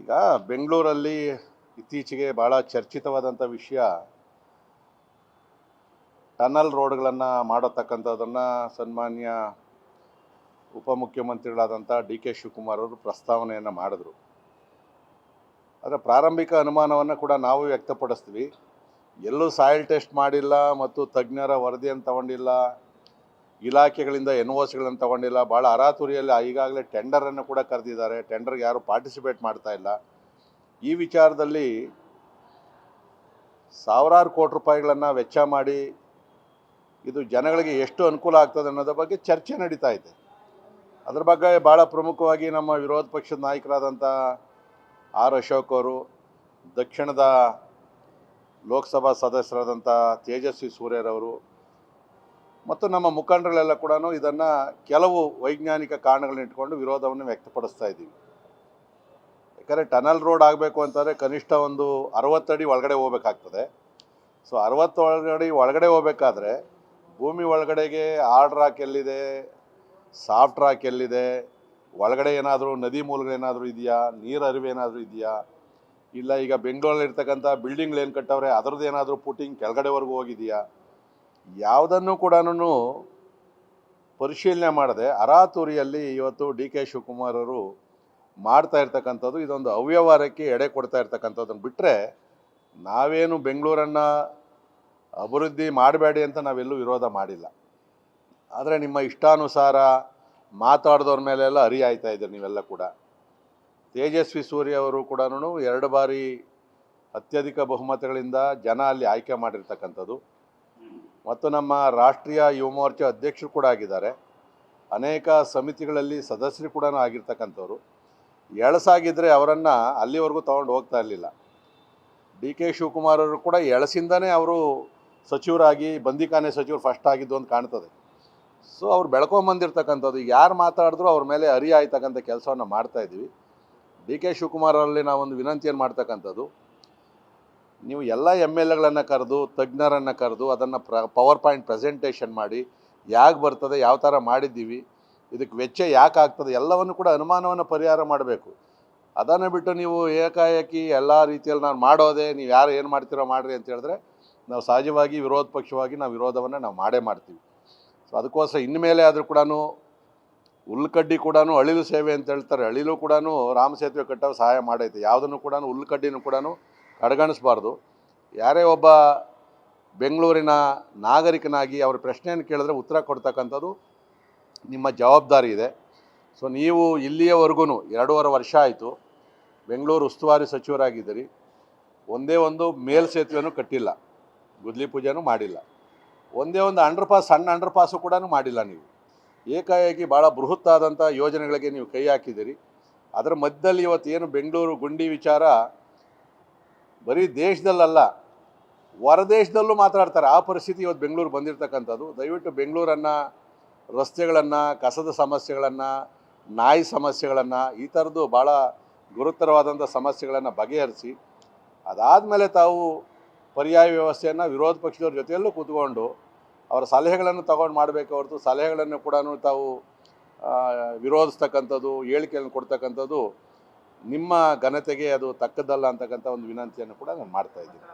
ಈಗ ಬೆಂಗಳೂರಲ್ಲಿ ಇತ್ತೀಚೆಗೆ ಭಾಳ ಚರ್ಚಿತವಾದಂಥ ವಿಷಯ ಟನಲ್ ರೋಡ್ಗಳನ್ನು ಮಾಡತಕ್ಕಂಥದ್ದನ್ನು ಸನ್ಮಾನ್ಯ ಉಪಮುಖ್ಯಮಂತ್ರಿಗಳಾದಂಥ ಡಿ ಕೆ ಶಿವಕುಮಾರ್ ಅವರು ಪ್ರಸ್ತಾವನೆಯನ್ನು ಮಾಡಿದ್ರು. ಅದರ ಪ್ರಾರಂಭಿಕ ಅನುಮಾನವನ್ನು ಕೂಡ ನಾವು ವ್ಯಕ್ತಪಡಿಸ್ತೀವಿ. ಎಲ್ಲೂ ಸಾಯಿಲ್ ಟೆಸ್ಟ್ ಮಾಡಿಲ್ಲ ಮತ್ತು ತಜ್ಞರ ವರದಿಯನ್ನು ತಗೊಂಡಿಲ್ಲ. ಇಲಾಖೆಗಳಿಂದ ಎನ್ ಒ ಸಿಗಳನ್ನು ತಗೊಂಡಿಲ್ಲ ಭಾಳ ಅರಾತುರಿಯಲ್ಲಿ ಈಗಾಗಲೇ ಟೆಂಡರನ್ನು ಕೂಡ ಕರೆದಿದ್ದಾರೆ. ಟೆಂಡರ್ಗೆ ಯಾರು ಪಾರ್ಟಿಸಿಪೇಟ್ ಮಾಡ್ತಾ ಇಲ್ಲ. ಈ ವಿಚಾರದಲ್ಲಿ ಸಾವಿರಾರು ಕೋಟಿ ರೂಪಾಯಿಗಳನ್ನು ವೆಚ್ಚ ಮಾಡಿ ಇದು ಜನಗಳಿಗೆ ಎಷ್ಟು ಅನುಕೂಲ ಆಗ್ತದೆ ಅನ್ನೋದ್ರ ಬಗ್ಗೆ ಚರ್ಚೆ ನಡೀತಾ ಇದೆ. ಅದ್ರ ಬಗ್ಗೆ ಭಾಳ ಪ್ರಮುಖವಾಗಿ ನಮ್ಮ ವಿರೋಧ ಪಕ್ಷದ ನಾಯಕರಾದಂಥ ಆರ್ ಅಶೋಕ್ ಅವರು, ದಕ್ಷಿಣದ ಲೋಕಸಭಾ ಸದಸ್ಯರಾದಂಥ ತೇಜಸ್ವಿ ಸೂರ್ಯರವರು ಮತ್ತು ನಮ್ಮ ಮುಖಂಡಗಳೆಲ್ಲ ಕೂಡ ಇದನ್ನು ಕೆಲವು ವೈಜ್ಞಾನಿಕ ಕಾರಣಗಳನ್ನ ಇಟ್ಕೊಂಡು ವಿರೋಧವನ್ನು ವ್ಯಕ್ತಪಡಿಸ್ತಾ ಇದ್ದೀವಿ. ಯಾಕಂದರೆ ಟನಲ್ ರೋಡ್ ಆಗಬೇಕು ಅಂತಂದರೆ ಕನಿಷ್ಠ ಒಂದು ಅರವತ್ತಡಿ ಒಳಗಡೆ ಹೋಗ್ಬೇಕಾಗ್ತದೆ. ಸೊ ಅರವತ್ತು ಒಳಗಡೆ ಒಳಗಡೆ ಹೋಗ್ಬೇಕಾದ್ರೆ ಭೂಮಿ ಒಳಗಡೆಗೆ ಹಾರ್ಡ್ ರಾಕ್ ಎಲ್ಲಿದೆ, ಸಾಫ್ಟ್ ರಾಕ್ ಎಲ್ಲಿದೆ, ಒಳಗಡೆ ಏನಾದರೂ ನದಿ ಮೂಲಗಳೇನಾದರೂ ಇದೆಯಾ, ನೀರು ಅರಿವೆ ಏನಾದರೂ ಇದೆಯಾ, ಇಲ್ಲ ಈಗ ಬೆಂಗಳೂರಲ್ಲಿ ಇರ್ತಕ್ಕಂಥ ಏನು ಕಟ್ಟವ್ರೆ, ಅದರದ್ದು ಏನಾದರೂ ಪುಟಿಂಗ್ ಕೆಳಗಡೆವರೆಗೂ ಹೋಗಿದೆಯಾ ಯಾವುದನ್ನು ಕೂಡ ಪರಿಶೀಲನೆ ಮಾಡದೆ ಅರಾತುರಿಯಲ್ಲಿ ಇವತ್ತು ಡಿ ಕೆ ಶಿವಕುಮಾರ್ ಅವರು ಮಾಡ್ತಾ ಇರ್ತಕ್ಕಂಥದ್ದು, ಇದೊಂದು ಅವ್ಯವಹಾರಕ್ಕೆ ಎಡೆ ಕೊಡ್ತಾ ಇರ್ತಕ್ಕಂಥದ್ದನ್ನು ಬಿಟ್ಟರೆ ನಾವೇನು ಬೆಂಗಳೂರನ್ನು ಅಭಿವೃದ್ಧಿ ಮಾಡಬೇಡಿ ಅಂತ ನಾವೆಲ್ಲೂ ವಿರೋಧ ಮಾಡಿಲ್ಲ. ಆದರೆ ನಿಮ್ಮ ಇಷ್ಟಾನುಸಾರ ಮಾತಾಡಿದವ್ರ ಮೇಲೆಲ್ಲ ಅರಿಯಾಯ್ತಾ ಇದ್ದೀರಿ ನೀವೆಲ್ಲ ಕೂಡ. ತೇಜಸ್ವಿ ಸೂರ್ಯ ಅವರು ಕೂಡ ಎರಡು ಬಾರಿ ಅತ್ಯಧಿಕ ಬಹುಮತಗಳಿಂದ ಜನ ಅಲ್ಲಿ ಆಯ್ಕೆ ಮಾಡಿರ್ತಕ್ಕಂಥದ್ದು. ಮತ್ತು ನಮ್ಮ ರಾಷ್ಟ್ರೀಯ ಯುವ ಮೋರ್ಚಾ ಅಧ್ಯಕ್ಷರು ಕೂಡ ಆಗಿದ್ದಾರೆ. ಅನೇಕ ಸಮಿತಿಗಳಲ್ಲಿ ಸದಸ್ಯರು ಕೂಡ ಆಗಿರ್ತಕ್ಕಂಥವ್ರು. ಎಳಸಾಗಿದ್ದರೆ ಅವರನ್ನು ಅಲ್ಲಿವರೆಗೂ ತೊಗೊಂಡು ಹೋಗ್ತಾ ಇರಲಿಲ್ಲ. ಡಿ ಕೆ ಶಿವಕುಮಾರ್ ಅವರು ಕೂಡ ಎಳಸಿಂದನೇ ಅವರು ಸಚಿವರಾಗಿ ಬಂದಿಖಾನೆ ಸಚಿವರು ಫಸ್ಟ್ ಆಗಿದ್ದು ಅಂತ ಕಾಣ್ತದೆ. ಸೊ ಅವ್ರು ಬೆಳ್ಕೊಂಬಂದಿರ್ತಕ್ಕಂಥದ್ದು ಯಾರು ಮಾತಾಡಿದ್ರು ಅವ್ರ ಮೇಲೆ ಅರಿಯಾಯ್ತಕ್ಕಂಥ ಕೆಲಸವನ್ನು ಮಾಡ್ತಾ ಇದ್ದೀವಿ. ಡಿ ಕೆ ಶಿವಕುಮಾರ್ ಅವರಲ್ಲಿ ನಾವೊಂದು ವಿನಂತಿಯನ್ನು ಮಾಡ್ತಕ್ಕಂಥದ್ದು. ನೀವು ಎಲ್ಲ ಎಂ ಎಲ್ ಎಗಳನ್ನು ಕರೆದು, ತಜ್ಞರನ್ನು ಕರೆದು, ಅದನ್ನು ಪ್ರ ಪವರ್ ಪಾಯಿಂಟ್ ಪ್ರೆಸೆಂಟೇಷನ್ ಮಾಡಿ ಯಾಕೆ ಬರ್ತದೆ, ಯಾವ ಥರ ಮಾಡಿದ್ದೀವಿ ಇದಕ್ಕೆ ವೆಚ್ಚ ಯಾಕೆ ಆಗ್ತದೆ, ಎಲ್ಲವನ್ನು ಕೂಡ ಅನುಮಾನವನ್ನು ಪರಿಹಾರ ಮಾಡಬೇಕು. ಅದನ್ನು ಬಿಟ್ಟು ನೀವು ಏಕಾಏಕಿ ಎಲ್ಲ ರೀತಿಯಲ್ಲಿ ನಾನು ಮಾಡೋದೆ, ನೀವು ಯಾರು ಏನು ಮಾಡ್ತೀರೋ ಮಾಡಿರಿ ಅಂತ ಹೇಳಿದ್ರೆ, ನಾವು ಸಹಜವಾಗಿ ವಿರೋಧ ಪಕ್ಷವಾಗಿ ನಾವು ವಿರೋಧವನ್ನು ನಾವು ಮಾಡೇ ಮಾಡ್ತೀವಿ. ಸೊ ಅದಕ್ಕೋಸ್ಕರ ಇನ್ಮೇಲೆ ಆದರೂ ಕೂಡ ಉಲ್ಕಡ್ಡಿ ಕೂಡ ಅಳಿಲು ಸೇವೆ ಅಂತ ಹೇಳ್ತಾರೆ, ಅಳಿಲು ಕೂಡ ರಾಮ ಸೇತುವೆ ಕಟ್ಟೋ ಸಹಾಯ ಮಾಡೈತೆ. ಯಾವುದನ್ನು ಕೂಡ ಹುಲ್ಕಡ್ಡಿನೂ ಕೂಡ ಕಡೆಗಣಿಸ್ಬಾರ್ದು. ಯಾರೇ ಒಬ್ಬ ಬೆಂಗಳೂರಿನ ನಾಗರಿಕನಾಗಿ ಅವ್ರ ಪ್ರಶ್ನೆಯನ್ನು ಕೇಳಿದ್ರೆ ಉತ್ತರ ಕೊಡ್ತಕ್ಕಂಥದ್ದು ನಿಮ್ಮ ಜವಾಬ್ದಾರಿ ಇದೆ. ಸೊ ನೀವು ಇಲ್ಲಿಯವರೆಗೂ ಎರಡೂವರೆ ವರ್ಷ ಆಯಿತು, ಬೆಂಗಳೂರು ಉಸ್ತುವಾರಿ ಸಚಿವರಾಗಿದ್ದೀರಿ. ಒಂದೇ ಒಂದು ಮೇಲ್ ಸೇತುವೆನೂ ಕಟ್ಟಿಲ್ಲ, ಗುದ್ಲಿ ಪೂಜೆನೂ ಮಾಡಿಲ್ಲ. ಒಂದೇ ಒಂದು ಅಂಡರ್ ಪಾಸ್ ಸಣ್ಣ ಅಂಡರ್ ಪಾಸು ಕೂಡ ಮಾಡಿಲ್ಲ ನೀವು. ಏಕಾಏಕಿ ಭಾಳ ಬೃಹತ್ತಾದಂಥ ಯೋಜನೆಗಳಿಗೆ ನೀವು ಕೈ ಹಾಕಿದ್ದೀರಿ. ಅದರ ಮಧ್ಯದಲ್ಲಿ ಇವತ್ತು ಏನು ಬೆಂಗಳೂರು ಗುಂಡಿ ವಿಚಾರ ಬರೀ ದೇಶದಲ್ಲಲ್ಲ, ಹೊರದೇಶದಲ್ಲೂ ಮಾತಾಡ್ತಾರೆ. ಆ ಪರಿಸ್ಥಿತಿ ಇವತ್ತು ಬೆಂಗಳೂರು ಬಂದಿರತಕ್ಕಂಥದ್ದು. ದಯವಿಟ್ಟು ಬೆಂಗಳೂರನ್ನು, ರಸ್ತೆಗಳನ್ನು, ಕಸದ ಸಮಸ್ಯೆಗಳನ್ನು, ನಾಯಿ ಸಮಸ್ಯೆಗಳನ್ನು, ಈ ಥರದ್ದು ಭಾಳ ಗುರುತರವಾದಂಥ ಸಮಸ್ಯೆಗಳನ್ನು ಬಗೆಹರಿಸಿ, ಅದಾದಮೇಲೆ ತಾವು ಪರ್ಯಾಯ ವ್ಯವಸ್ಥೆಯನ್ನು ವಿರೋಧ ಪಕ್ಷದವ್ರ ಜೊತೆಯಲ್ಲೂ ಕೂತ್ಕೊಂಡು, ಅವರ ಸಲಹೆಗಳನ್ನು ತಗೊಂಡು ಮಾಡಬೇಕು ಹೊರತು ಸಲಹೆಗಳನ್ನು ಕೂಡ ತಾವು ವಿರೋಧಿಸ್ತಕ್ಕಂಥದ್ದು, ಹೇಳಿಕೆಯನ್ನು ಕೊಡ್ತಕ್ಕಂಥದ್ದು ನಿಮ್ಮ ಘನತೆಗೆ ಅದು ತಕ್ಕದಲ್ಲ ಅಂತಕ್ಕಂಥ ಒಂದು ವಿನಂತಿಯನ್ನು ಕೂಡ ನಾನು ಮಾಡ್ತಾ ಇದ್ದೀನಿ.